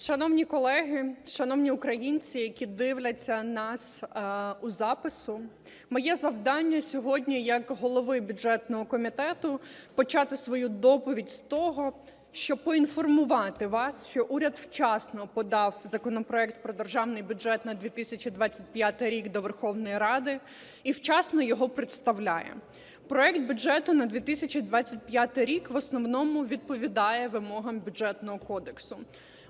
Шановні колеги, шановні українці, які дивляться нас е, у запису, моє завдання сьогодні, як голови бюджетного комітету, почати свою доповідь з того, щоб поінформувати вас, що уряд вчасно подав законопроект про державний бюджет на 2025 рік до Верховної Ради і вчасно його представляє. Проект бюджету на 2025 рік в основному відповідає вимогам бюджетного кодексу.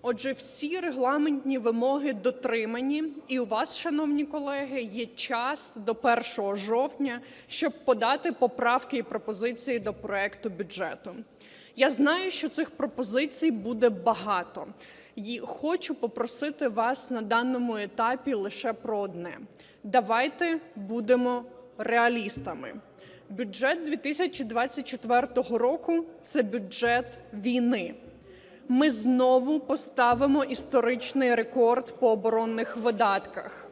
Отже, всі регламентні вимоги дотримані, і у вас, шановні колеги, є час до 1 жовтня, щоб подати поправки і пропозиції до проекту бюджету. Я знаю, що цих пропозицій буде багато. І хочу попросити вас на даному етапі лише про одне: давайте будемо реалістами. Бюджет 2024 року це бюджет війни. Ми знову поставимо історичний рекорд по оборонних видатках.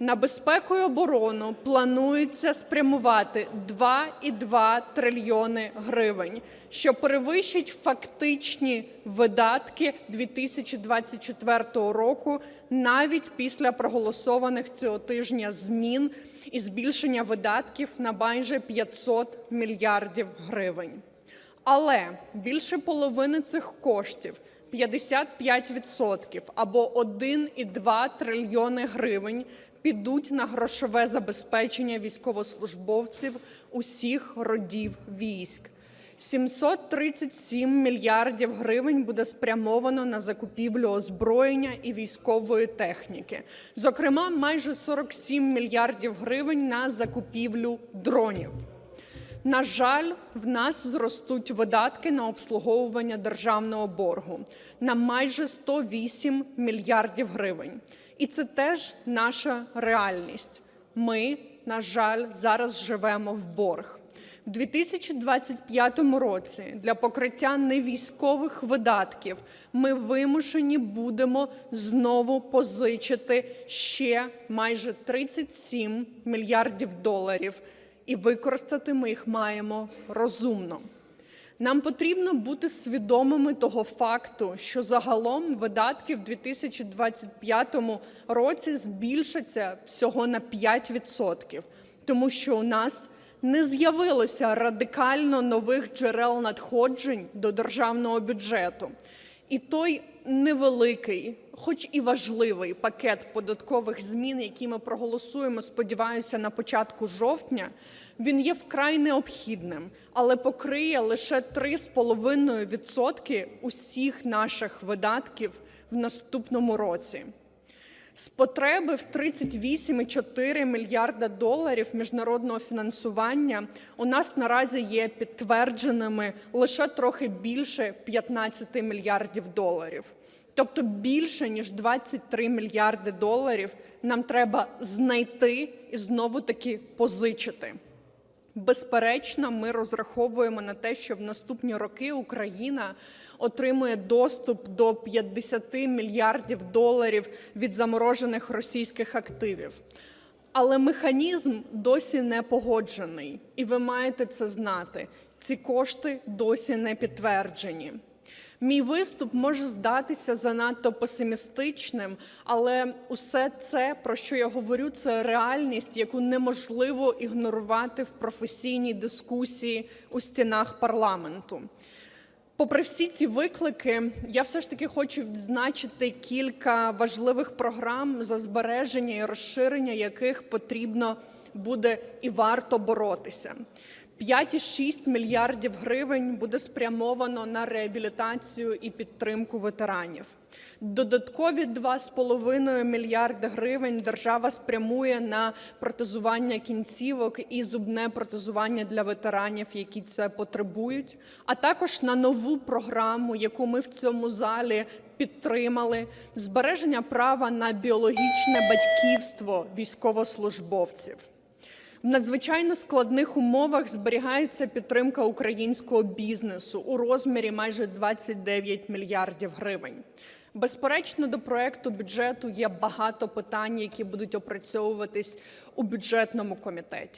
На безпеку і оборону планується спрямувати 2,2 трильйони гривень, що перевищить фактичні видатки 2024 року навіть після проголосованих цього тижня змін і збільшення видатків на майже 500 мільярдів гривень. Але більше половини цих коштів 55% або 1,2 трильйони гривень підуть на грошове забезпечення військовослужбовців усіх родів військ. 737 мільярдів гривень буде спрямовано на закупівлю озброєння і військової техніки. Зокрема, майже 47 мільярдів гривень на закупівлю дронів. На жаль, в нас зростуть видатки на обслуговування державного боргу на майже 108 мільярдів гривень. І це теж наша реальність. Ми, на жаль, зараз живемо в борг. У 2025 році для покриття невійськових видатків ми вимушені будемо знову позичити ще майже 37 мільярдів доларів і використати ми їх маємо розумно. Нам потрібно бути свідомими того факту, що загалом видатки в 2025 році збільшаться всього на 5%, тому що у нас не з'явилося радикально нових джерел надходжень до державного бюджету. І той невеликий, хоч і важливий пакет податкових змін, які ми проголосуємо, сподіваюся, на початку жовтня, він є вкрай необхідним, але покриє лише 3,5% усіх наших видатків в наступному році. З потреби в 38,4 мільярда доларів міжнародного фінансування у нас наразі є підтвердженими лише трохи більше 15 мільярдів доларів. Тобто більше ніж 23 мільярди доларів нам треба знайти і знову таки позичити. Безперечно, ми розраховуємо на те, що в наступні роки Україна отримує доступ до 50 мільярдів доларів від заморожених російських активів. Але механізм досі не погоджений, і ви маєте це знати. Ці кошти досі не підтверджені. Мій виступ може здатися занадто песимістичним, але усе це, про що я говорю, це реальність, яку неможливо ігнорувати в професійній дискусії у стінах парламенту. Попри всі ці виклики, я все ж таки хочу відзначити кілька важливих програм, за збереження і розширення яких потрібно буде і варто боротися. 5,6 мільярдів гривень буде спрямовано на реабілітацію і підтримку ветеранів. Додаткові 2,5 мільярди гривень держава спрямує на протезування кінцівок і зубне протезування для ветеранів, які це потребують, а також на нову програму, яку ми в цьому залі підтримали: збереження права на біологічне батьківство військовослужбовців. В надзвичайно складних умовах зберігається підтримка українського бізнесу у розмірі майже 29 мільярдів гривень. Безперечно, до проекту бюджету є багато питань, які будуть опрацьовуватись у бюджетному комітеті.